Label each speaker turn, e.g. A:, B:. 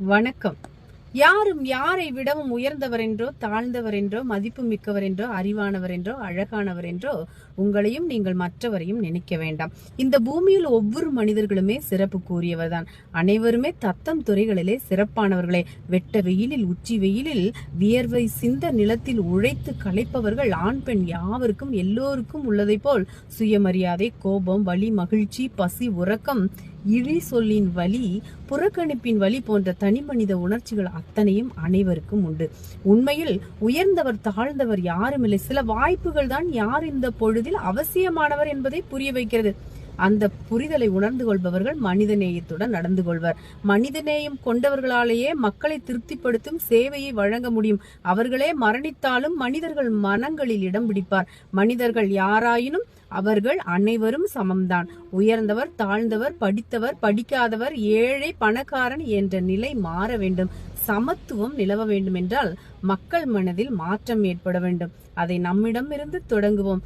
A: வணக்கம். யாரும் யாரை விடவும் உயர்ந்தவர் என்றோ தாழ்ந்தவர் என்றோ மதிப்பு மிக்கவர் என்றோ அறிவானவர் என்றோ அழகானவர் என்றோ உங்களையும் நீங்கள் மற்றவரையும் நினைக்க வேண்டாம். இந்த பூமியில் ஒவ்வொரு மனிதர்களுமே சிறப்பு கூறியவர்தான் அனைவருமே தத்தம் துறைகளிலே சிறப்பானவர்களே. வெட்ட வெயிலில் உச்சி வெயிலில் வியர்வை சிந்த நிலத்தில் உழைத்து களைப்பவர்கள் ஆண் பெண் யாவருக்கும் எல்லோருக்கும் உள்ளதை போல் சுயமரியாதை கோபம் வலி மகிழ்ச்சி பசி உறக்கம் இழி சொல்லின் வலி புறக்கணிப்பின் வலி போன்ற தனிமனித உணர்ச்சிகள் அத்தனையும் அனைவருக்கும் உண்டு. உண்மையில் உயர்ந்தவர் தாழ்ந்தவர் யாருமில்லை. சில வாய்ப்புகள் தான் யார் இந்த பொழுதில் அவசியமானவர் என்பதை புரிய வைக்கிறது. அந்த புரிதலை உணர்ந்து கொள்பவர்கள் மனிதநேயத்துடன் நடந்து கொள்வர். மனிதநேயம் கொண்டவர்களாலேயே மக்களை திருப்திப்படுத்தும் சேவையை வழங்க முடியும். அவர்களே மரணித்தாலும் மனிதர்கள் மனங்களில் இடம் பிடிப்பார். மனிதர்கள் யாராயினும் அவர்கள் அனைவரும் சமம்தான். உயர்ந்தவர் தாழ்ந்தவர் படித்தவர் படிக்காதவர் ஏழை பணக்காரன் என்ற நிலை மாற வேண்டும். சமத்துவம் நிலவ வேண்டும் என்றால் மக்கள் மனதில் மாற்றம் ஏற்பட வேண்டும். அதை நம்மிடமிருந்து தொடங்குவோம்.